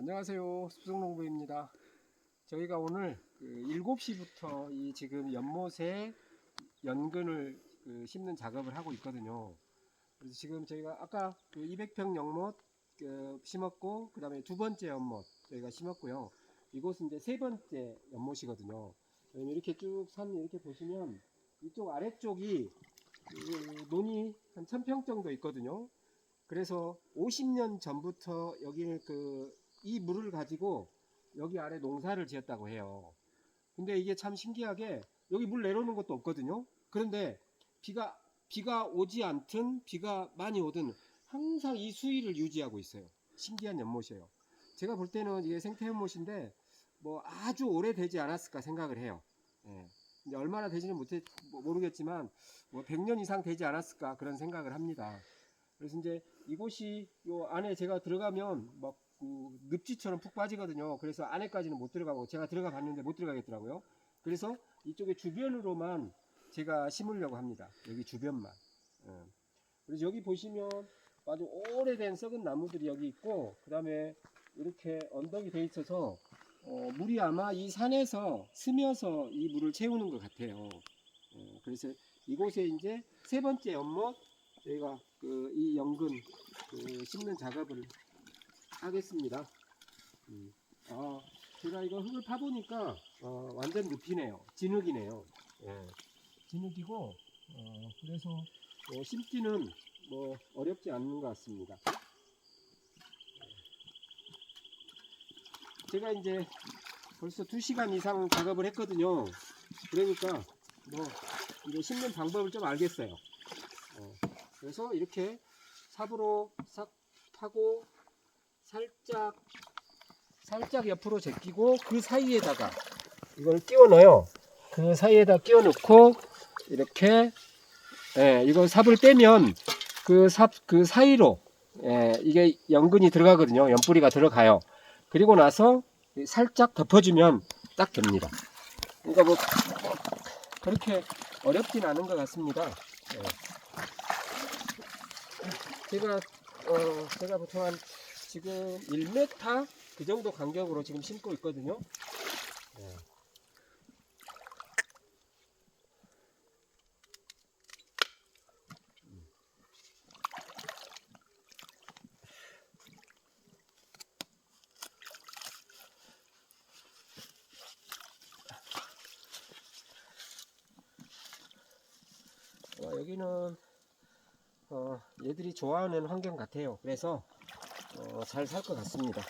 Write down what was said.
안녕하세요. 숲속농부입니다. 저희가 오늘 그 7시부터 이 지금 연못에 연근을 그 심는 작업을 하고 있거든요. 그래서 지금 저희가 아까 그 200평 연못 그 심었고 그 다음에 두 번째 연못 저희가 심었고요. 이곳은 이제 세 번째 연못이거든요. 이렇게 쭉 산 이렇게 보시면 이쪽 아래쪽이 그 논이 한 1000평 정도 있거든요. 그래서 50년 전부터 여기는 그 이 물을 가지고 여기 아래 농사를 지었다고 해요. 근데 이게 참 신기하게 여기 물 내려오는 것도 없거든요. 그런데 비가 비가 오지 않든 비가 많이 오든 항상 이 수위를 유지하고 있어요. 신기한 연못이에요. 제가 볼 때는 이게 생태 연못인데 뭐 아주 오래 되지 않았을까 생각을 해요. 예. 근데 얼마나 되지는 못해 모르겠지만 뭐 100년 이상 되지 않았을까 그런 생각을 합니다. 그래서 이제 이곳이 요 안에 제가 들어가면 막 그 늪지처럼 푹 빠지거든요. 그래서 안에까지는 못 들어가고 제가 들어가 봤는데 못 들어가겠더라고요. 그래서 이쪽에 주변으로만 제가 심으려고 합니다. 여기 주변만. 예. 그래서 여기 보시면 아주 오래된 썩은 나무들이 여기 있고 그 다음에 이렇게 언덕이 돼 있어서 어, 물이 아마 이 산에서 스며서 이 물을 채우는 것 같아요. 예, 그래서 이곳에 이제 세 번째 연못 저희가 그 이 연근 그 심는 작업을 하겠습니다. 음. 아, 제가 이거 흙을 파보니까 어, 완전 늪이네요. 진흙이네요. 예. 진흙이고 어, 그래서 어, 심기는 뭐 어렵지 않는 것 같습니다. 제가 이제 벌써 2시간 이상 작업을 했거든요. 그러니까 뭐 이제 심는 방법을 좀 알겠어요. 어, 그래서 이렇게 삽으로 싹 파고 살짝 살짝 옆으로 제끼고 그 사이에다가 이걸 끼워 넣어요. 그 사이에다 끼워 넣고 이렇게 예, 이거 삽을 빼면 그삽그 사이로 예, 이게 연근이 들어가거든요. 연뿌리가 들어가요. 그리고 나서 살짝 덮어주면 딱 됩니다. 그러니까 뭐 그렇게 어렵진 않은 것 같습니다. 예. 제가 어 제가 보통 한 지금 1m 그 정도 간격으로 지금 심고 있거든요. 예. 어, 여기는 어, 얘들이 좋아하는 환경 같아요. 그래서 어, 잘살 것 같습니다.